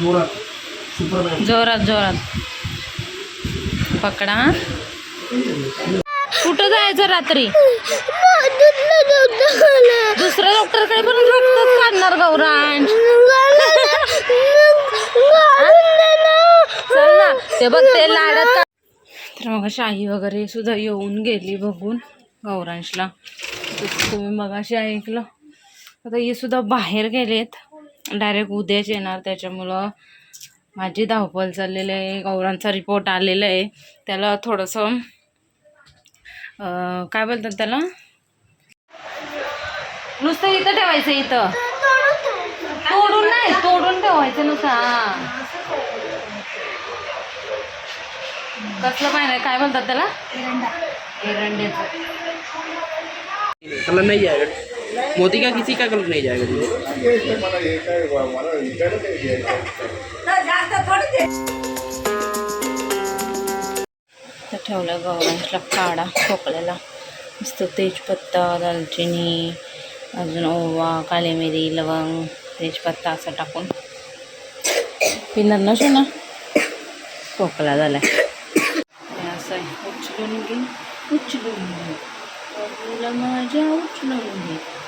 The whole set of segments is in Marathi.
जोरात सुपरमॅन जोरात जोरात. पकडा. कुठं जायचं रात्री? दुसऱ्या डॉक्टरकडे पण रक्तच काढणार गौरांश. चल ना. ते बघ ते लाडत तर मग शाही वगैरे सुद्धा येऊन गेली बघून गौरांशला. तुम्ही मग अशी ऐकलं. आता हे सुद्धा बाहेर गेलेत. डायरेक्ट उद्याच येणार. त्याच्यामुळं माझी धावपळ चाललेली आहे. गौरांचा रिपोर्ट आलेला आहे. त्याला थोडंसं काय बोलतात त्याला? नुसतं इथं ठेवायचं इथं. तोडून नाही तोडून ठेवायचं नुसतं कसलं पाहिजे काय बोलतात त्याला? एरंड्याचं. त्याला नाही आहे. मोती का किसी का कलर नहीं जाएगा जी? ठेवलं गव्हांसला काढा खोकल्याला. मस्त तेजपत्ता दालचिनी अजून ओवा काली मिरी लवंग तेजपत्ता असं टाकून. पिणार नसो ना खोकला झाला असं आहे. उचलून घे उचलून घे. माझ्या उचलून घे.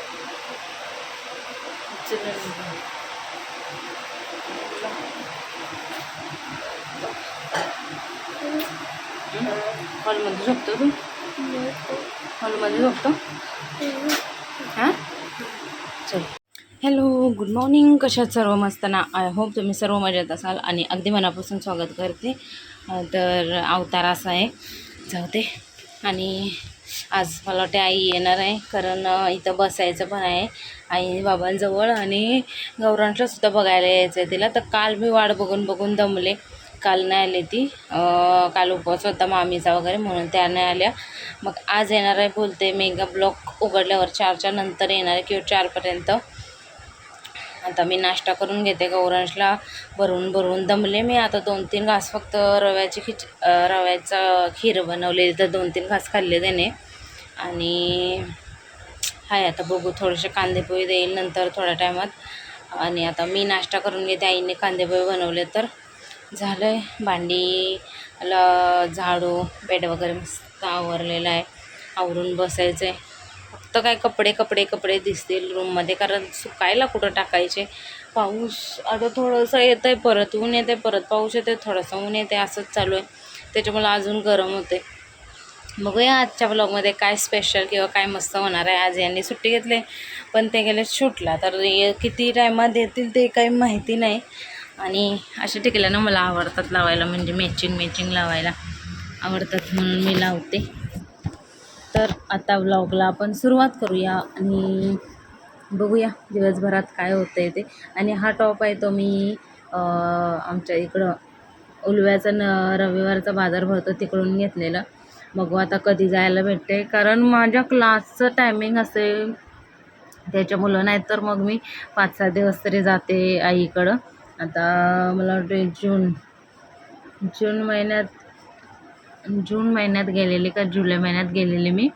हॉलमध्ये झोपतो तू? हॉलमध्ये झोपतो? हां? चल. हॅलो गुड मॉर्निंग कशात सर्व मस्त ना? आय होप तुम्ही सर्व मजेत असाल आणि अगदी मनापासून स्वागत करते. तर अवतार असा आहे. जाऊ दे. आणि आज मला वाटते आई येणार आहे कारण इथं बसायचं पण आहे. आई बाबांजवळ आणि गौरांशला सुद्धा बघायला यायचं आहे तिला. तर काल मी वाट बघून बघून दमले. काल नाही आली ती. काल उपवास होता मामीचा वगैरे म्हणून त्या नाही आल्या. मग आज येणार आहे बोलते. मेगा ब्लॉक उघडल्यावर चारच्या नंतर येणार आहे किंवा चारपर्यंत. आता मी नाश्ता करून घेते गौरांशला. भरून भरून दमले मी. आता दोन तीन घास फक्त रव्याची खिच रव्याचा रव्याचं खीर बनवलेली तर दोन तीन घास खाल्ले त्याने. आणि हाय आता बघू थोडेसे कांदेपोहे देईल नंतर थोड्या टायमात. आणि आता मी नाश्ता करून घेते. आईने कांदेपोहे बनवले तर. झालं आहे भांडी ल झाडू बेड वगैरे मस्त आवरलेलं आहे. आवरून बसायचं आहे फक्त काय कपडे कपडे कपडे दिसतील रूममध्ये कारण सुकायला कुठं टाकायचे? पाऊस आता थोडंसं येतं आहे परत ऊन येते परत. पाऊस येते थोडंसं ऊन येते असंच चालू आहे. त्याच्यामुळे अजून गरम होते बघूया आजच्या ब्लॉगमध्ये काय स्पेशल किंवा काय मस्त होणार आहे. आज यांनी सुट्टी घेतली पण ते गेले शूटला. तर किती टायमात येतील ते काही माहिती नाही. आणि अशा ठिकल्यानं मला आवडतात लावायला म्हणजे मॅचिंग मॅचिंग लावायला. आवडतात म्हणून मी लावते. तर आता व्लॉगला आपण सुरुवात करूया आणि बघूया दिवसभरात काय होतं आहे ते. आणि हा टॉप आहे तो मी आमच्या इकडं उलव्याचा न रविवारचा बाजार भरतो तिकडून घेतलेला. बघू आता कधी जायला भेटते कारण माझ्या क्लासचं टायमिंग असेल त्याच्यामुळं नाही तर मग मी पाच सहा दिवस तरी जाते आईकडं. आता मला वाटते जून जून महिन्यात जून महिन्यात गेलेली का जुलै महिन्यात गेलेली मी.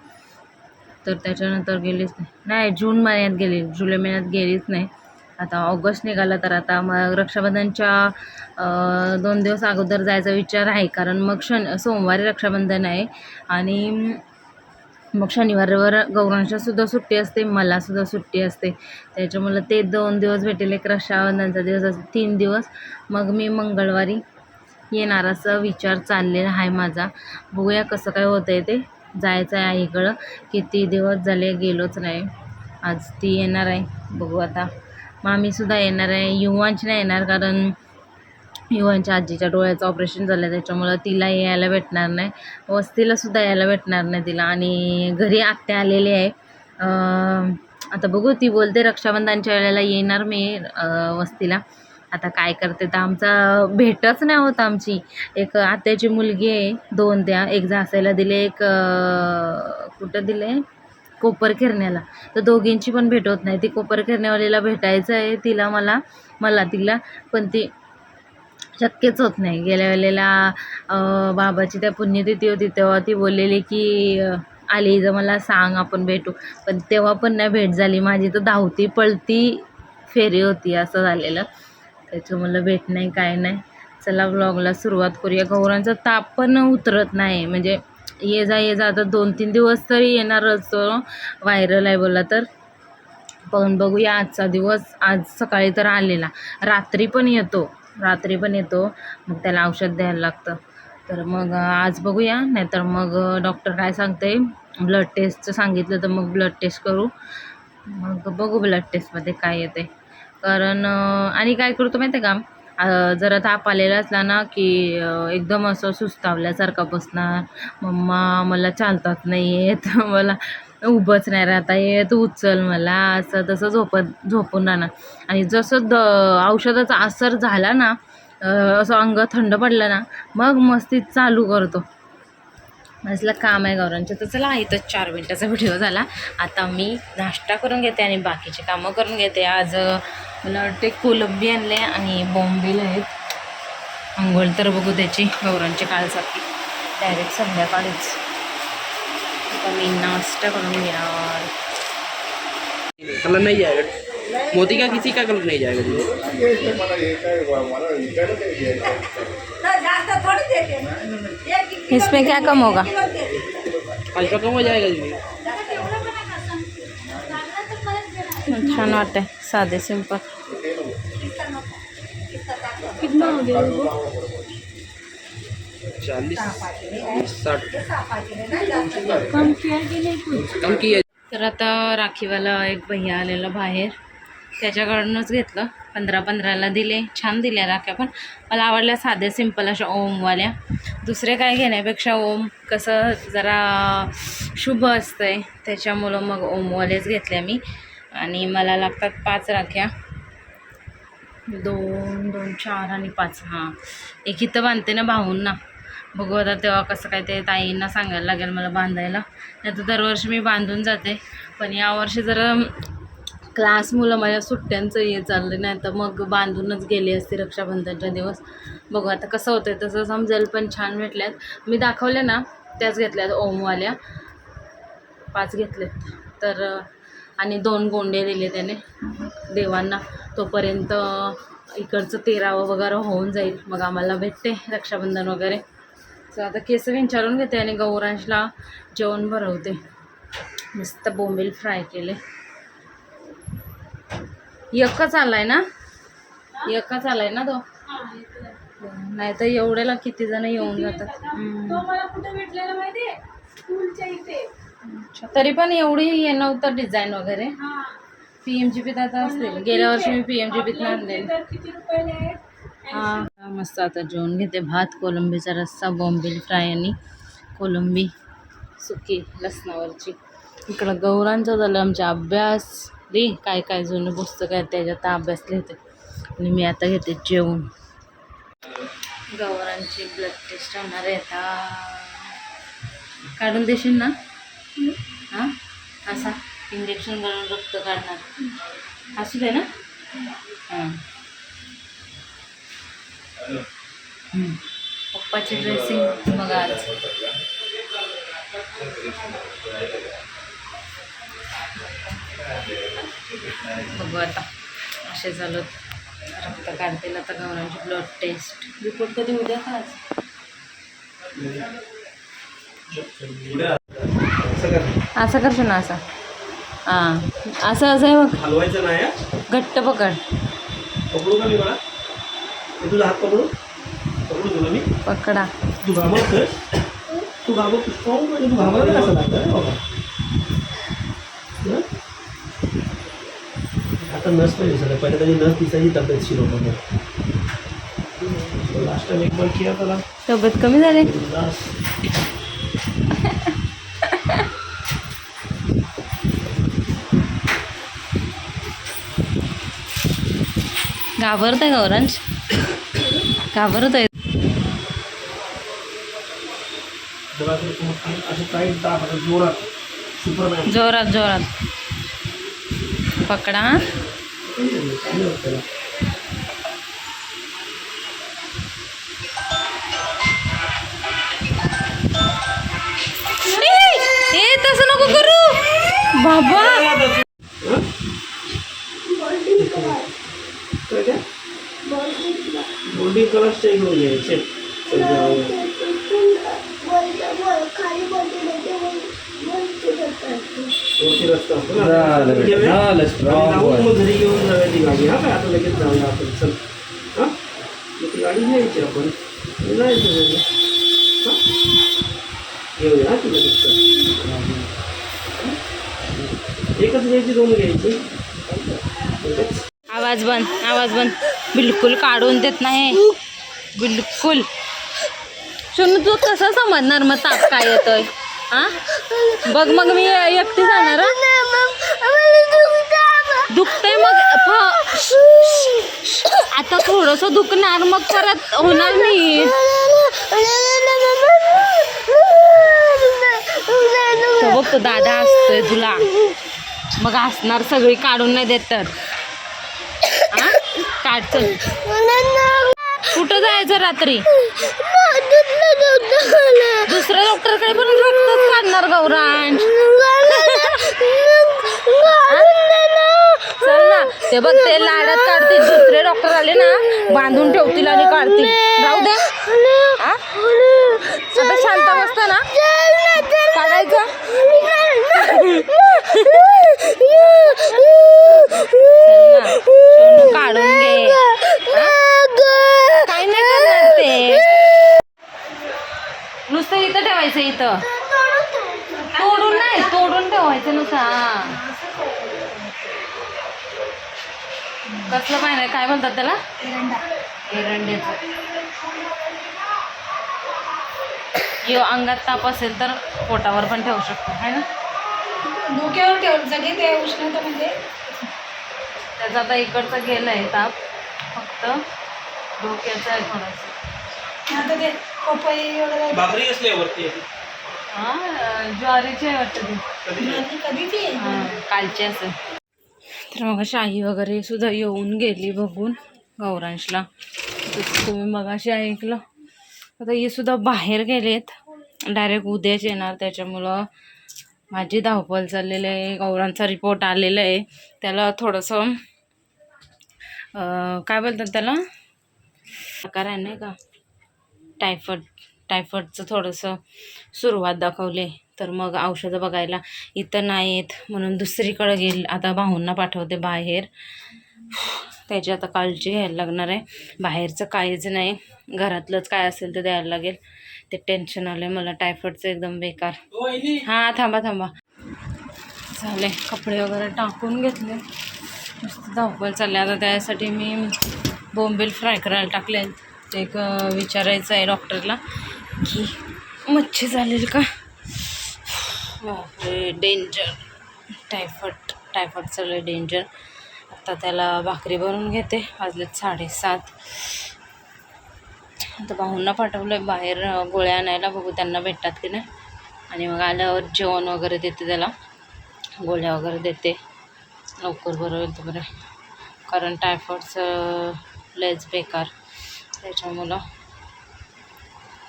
तर त्याच्यानंतर गेलीच नाही. नाही जून महिन्यात गेली. जुलै महिन्यात गेलीच नाही. आता ऑगस्ट निघाला तर आता मग रक्षाबंधनच्या दोन दिवस अगोदर जायचा विचार आहे. कारण मग शन सोमवारी रक्षाबंधन आहे. आणि मग शनिवार रविवार गौरांशासुद्धा सुट्टी असते. मलासुद्धा सुट्टी असते. त्याच्यामुळं ते दोन दिवस भेटेल. एक रक्षाबंधनचा दिवस असते तीन दिवस. मग मी मंगळवारी येणार असा विचार चाललेला आहे माझा. बघूया कसं काय होतं आहे ते. जायचं आहे आईकडं. किती दिवस झाले गेलोच नाही. आज ती येणार आहे. बघू आता. मामीसुद्धा येणार आहे. युवांची नाही येणार कारण युवांच्या आजीच्या डोळ्याचं ऑपरेशन झालं त्याच्यामुळं तिला यायला भेटणार नाही. वस्तीलासुद्धा यायला भेटणार नाही तिला. आणि घरी आत्या आलेली आहे. आता बघू ती बोलते रक्षाबंधनच्या वेळेला येणार मी वस्तीला. आता काय करते तर आमचा भेटच नाही होत आमची. एक आत्याची मुलगी आहे दोन त्या एक झासायला दिले एक कुठं दिले? कोपर खेरण्याला. तर दोघींची पण भेट होत नाही. ती कोपर खेरण्यावालीला भेटायचं आहे तिला मला मला तिला पण ती शक्यच होत नाही. गेल्या वेळेला बाबाची त्या पुण्यतिथी होती तेव्हा ती बोललेली की आली जर मला सांग आपण भेटू. पण तेव्हा पण नाही भेट झाली. माझी तर धावती पळती फेरी होती असं झालेलं. त्याच्यामुळं भेट नाही काय नाही. चला व्लॉगला सुरुवात करूया. गौरांचा ताप पण उतरत नाही. म्हणजे ये जा ये जा. आता दोन तीन दिवस तरी येणारच हो. व्हायरल आहे बोला तर. पण बघूया आजचा दिवस. आज सकाळी तर आलेला. रात्री पण येतो. रात्री पण येतो. मग त्याला औषध द्यायला लागतं. तर मग आज बघूया. नाहीतर मग डॉक्टर काय सांगते ब्लड टेस्टचं सांगितलं तर मग ब्लड टेस्ट करू. मग बघू ब्लड टेस्टमध्ये काय येते कारण आणि काय करतो माहिती आहे का? अं, जरा ताप आलेला असला ना की एकदम असं सुस्तावल्यासारखा बसणार. मम्मा मला चालतात नाही येत. मला उभंच नाही राहता येत. उचल मला. असं तसं झोपत झोपून राहणार. आणि जसं द औषधाचा असर झाला ना असं अंग थंड पडलं ना मग मस्ती चालू करतो. असलं काम आहे गौरांचं. तर चला इथं चार मिनटाचा व्हिडिओ झाला. आता मी नाश्ता करून घेते आणि बाकीचे कामं करून घेते. आज मला वाटते कोलंबी आणले आणि बॉम्बिल आहेत. आंघोळ तर बघू त्याची गौरांची डायरेक्ट संध्याकाळीच. आता मी नाश्ता करून घेणार. कलर नहीं जाएगा मोती का किसी का कलर नहीं जाएगा जी इसमें क्या कम होगा? अल्ट्रा कम हो जाएगा जी। छान वाटतंय. साधे सिंपल. साठ. कम किया. तर आता राखीवाला एक भैया आलेला बाहेर. त्याच्याकडूनच घेतलं. पंधरा पंधराला दिले. छान दिल्या राख्या पण. मला आवडल्या साध्या सिंपल अशा ओमवाल्या. दुसरे काय घेण्यापेक्षा ओम कसं जरा शुभ असतंय. त्याच्यामुळं मग ओमवालेच घेतल्या मी. आणि मला लागतात पाच राख्या. दोन दोन चार आणि पाच. हां. एक इथं बांधते ना भाऊंना. बघू आता तेव्हा कसं काय ते ताईंना सांगायला लागेल मला बांधायला. नाही तर दरवर्षी मी बांधून जाते. पण यावर्षी जरा क्लास मुलं माझ्या सुट्ट्यांचं हे चाललं नाही तर मग बांधूनच गेली असते रक्षाबंधनच्या दिवस. बघू आता कसं होतं तसं समजेल पण छान भेटल्यात. मी दाखवल्या ना त्याच घेतल्यात ओमवाल्या. पाच घेतलेत. तर आणि दोन गोंडे दिले त्याने देवांना. तोपर्यंत इकडचं तेरावं वगैरे होऊन जाईल. मग आम्हाला भेटते रक्षाबंधन वगैरे. तर आता केस विचारून घेते आणि गौरांशला जेवण भरवते. मस्त बोंबील फ्राय केले. एकच आलाय ना? एकच आलाय ना तो? नाही तर एवढ्याला किती जण येऊन जातात? अच्छा, तरी पण एवढी हे नव्हतं डिझाईन वगैरे. पी एम जी पीत आता असतील. गेल्या वर्षी मी पी एम जी पीत आणले हा. मस्त आता जेवण घेते भात कोलंबीचा रस्सा बॉम्बिल फ्राय आणि कोलंबी सुकी लसणावरची. इकडं गौरांचा झालं आमचा अभ्यास. रे काय काय जुनं पुस्तक आहे त्याच्यात अभ्यास लिहिते. आणि मी आता घेते जेवण गौरांची ब्लड टेस्ट होणार आहे आता. काढून देशील ना? हां? असा इंजेक्शन घालून रक्त काढणार. असू दे ना? हां. हम्म. पप्पाची ड्रेसिंग मग आज. बघू आता. असे झालं. रक्त काढतील आता गौरांची ब्लड टेस्ट रिपोर्ट कधी उद्या का आज? असं करतो ना असं? हां. असं असं आहे बघ. हलवायचं नाही? घट्ट पकड. पकडू का मी मला तुझा हात पकडू. पकडू तुला मी. पकडा. तू घाबरतोय तू स्ट्रॉंग म्हणजे तू कसं लागतं बाबा? हं? आता नस नाही दिसत पहिले त्याची नस दिसायची तब्येतशीर होतं लास्ट टाइम एक बार किया त्याला. तब्येत कमी झाली? घाबरत आहे गौरांश घाबरत आहे जोरात जोरात. पकडा. ए तसं नको करू. बाबा हं? ग्रीन कलरचे घेऊन घ्यायचे वरती रस्ता असतो ना झालं बेटा, घेऊया. झालं, आणि strong जाऊन boy. मग घरी घेऊन जाऊया ती गाडी. हा काय? आता लगेच जाऊया आपण. चल. हा? मग ती गाडी घ्यायची आपण. जायचं घरी. हा? घेऊया हा ती लगेच. चल. एकच घ्यायची दोन घ्यायची. आवाज बंद आवाज बंद. बिलकुल काढून देत नाही. बिलकुल. सुन तू कसं समजणार मग ताप काय येतोय. हा बघ मग मी एकटी जाणार दुखतंय मग आता थोडस दुखणार मग परत होणार नाही. तो बघ तो दादा असतोय तुला. मग असणार सगळी काढून नाही देत तर. काढ चल. कुठं जायचं रात्री? दुसऱ्या डॉक्टरकडे पण रक्तच काढणार गौरांश. चल ना. ते बघ ते लाडत काढतील. दुसरे डॉक्टर आले ना बांधून ठेवतील आणि काढतील. राहू दे. आता शांत बसत ना? काढायचं? काढून घे हा? काय नाही करणार ते नुसतं इथं ठेवायचं इथं. तोडून नाही तोडून ठेवायचं नुसतं हा. कसलं पाहिजे काय म्हणतात त्याला? एरंड्याचं. यो अंगात ताप असेल तर पोटावर पण ठेवू शकतो है ना? डोक्यावर ठेवलं सगळे ते उष्णतेमध्ये त्याचा आता इकडचं गेलंय ताप फक्त डोक्याचं आहे थोडंसं. ते पपई वगैरे भाकरी कसली आहे वरती? हा अं, ज्वारीची आहे वाटतं ती. आणि कधी ती हा, कालची असेल. तर मग शाही वगैरे सुद्धा येऊन गेली बघून गौरांशला. तुम्ही मगाशी ऐकलं. आता हे सुद्धा बाहेर गेलेत. डायरेक्ट उद्याच येणार. त्याच्यामुळं माझी धावपळ चाललेली आहे. गौरांचा रिपोर्ट आलेला आहे. त्याला थोडंसं काय बोलतात त्याला? प्रकार आहे नाही का? टायफॉइड टायफॉइडचं थोडंसं सुरुवात दाखवले. तर मग औषधं बघायला. इथं नाही आहेत म्हणून दुसरीकडे गेल आता भाऊंना पाठवते बाहेर. त्याची आता काळजी घ्यायला लागणार आहे. बाहेरचं काहीच नाही. घरातलंच काय असेल ते द्यायला लागेल. ते टेन्शन आलं आहे मला. टायफॉइडचं एकदम बेकार. हां थांबा थांबा. झाले कपडे वगैरे टाकून घेतले. नुसतं धावपळ चालले. आता त्यासाठी मी बोंबील फ्राय करायला टाकले आहेत ते एक विचारायचं आहे डॉक्टरला की मच्छी चालेल का? बापरे डेंजर टायफॉइड टायफॉइड चाललं डेंजर आता त्याला भाकरी भरून घेते वाजलेत साडेसात. आता भाऊंना पाठवलं आहे बाहेर गोळ्या आणायला बघू त्यांना भेटतात की नाही. आणि मग आल्यावर जेवण वगैरे देते त्याला. गोळ्या वगैरे देते. लवकर बरं होईल तर बरं. कारण टायफॉइडचं लयच बेकार. त्याच्यामुळं.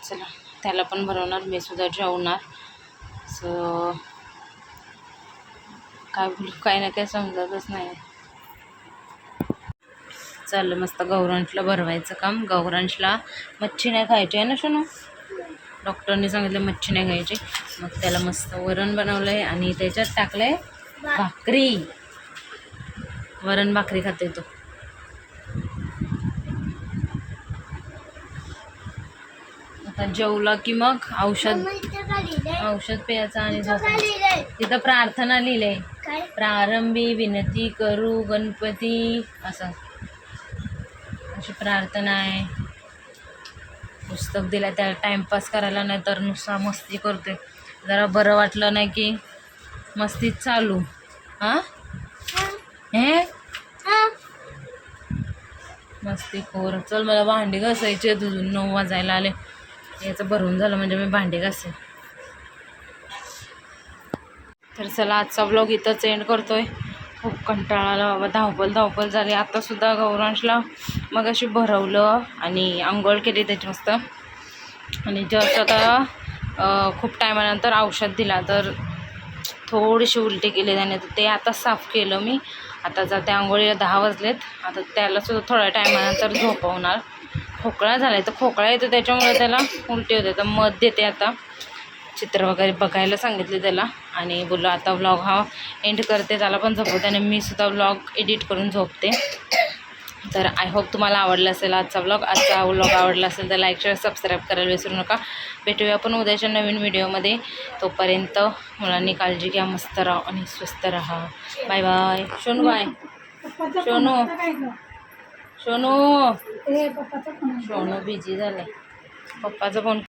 चला त्याला पण भरवणार मी सुद्धा जेवणार. सो काय बोलू काय ना काय समजतच नाही. चाललं मस्त गौरांशला भरवायचं काम. गौरांशला मच्छी नाही खायची आहे ना शोनू? डॉक्टरने सांगितलं मच्छी नाही खायची. मग त्याला मस्त वरण बनवलं आहे आणि त्याच्यात टाकलं आहे भाकरी. वरण भाकरी खाते तो. आता जेवला की मग औषध औषध प्यायचं आणि तिथं प्रार्थना लिहिलंय. प्रारंभी विनंती करू गणपती. असं. अशी प्रार्थना आहे. पुस्तक दिलं त्याला टाईमपास करायला नाही तर नुसता मस्ती करते जरा बरं वाटलं नाही की मस्तीच चालू. हां? हे? मस्ती खोर. चल मला भांडी घासायची अजून. नऊ वाजायला आले. याचं भरून झालं म्हणजे मी भांडे घासेन. तर चला आजचा ब्लॉग इथंच एंड करतोय. खूप कंटाळा आला बाबा धावपल धावपल झाली. आत्तासुद्धा गौरांशला मग अशी भरवलं आणि आंघोळ केली त्याची मस्त. आणि जस्ट आता खूप टायमानंतर औषध दिला. तर थोडीशी उलटी केली त्याने. तर ते आता साफ केलं मी. आता जाते आंघोळीला दहा वाजलेत. आता त्याला सुद्धा थोड्या टायमानंतर झोपवणार. खोकळा झाला आहे तर खोकळा येतो त्याच्यामुळे त्याला उलटी होते. तर मध देते आता. चित्र वगैरे बघायला सांगितले त्याला. आणि बोललो आता व्लॉग हा एंड करते. त्याला पण झोपवते आणि मी सुद्धा व्लॉग एडिट करून झोपते. तर आय होप तुम्हाला आवडला असेल आजचा व्लॉग आजचा व्लॉग आवडला असेल तर लाईक शेअर सबस्क्राईब करायला विसरू नका. भेटूया आपण उद्याच्या नवीन व्हिडिओमध्ये तोपर्यंत मुलांनी काळजी घ्या. मस्त राहा आणि स्वस्त राहा. Bye bye Sonu bye. पप्पाचा Sonu. Sonu busy झाले पप्पाचा फोन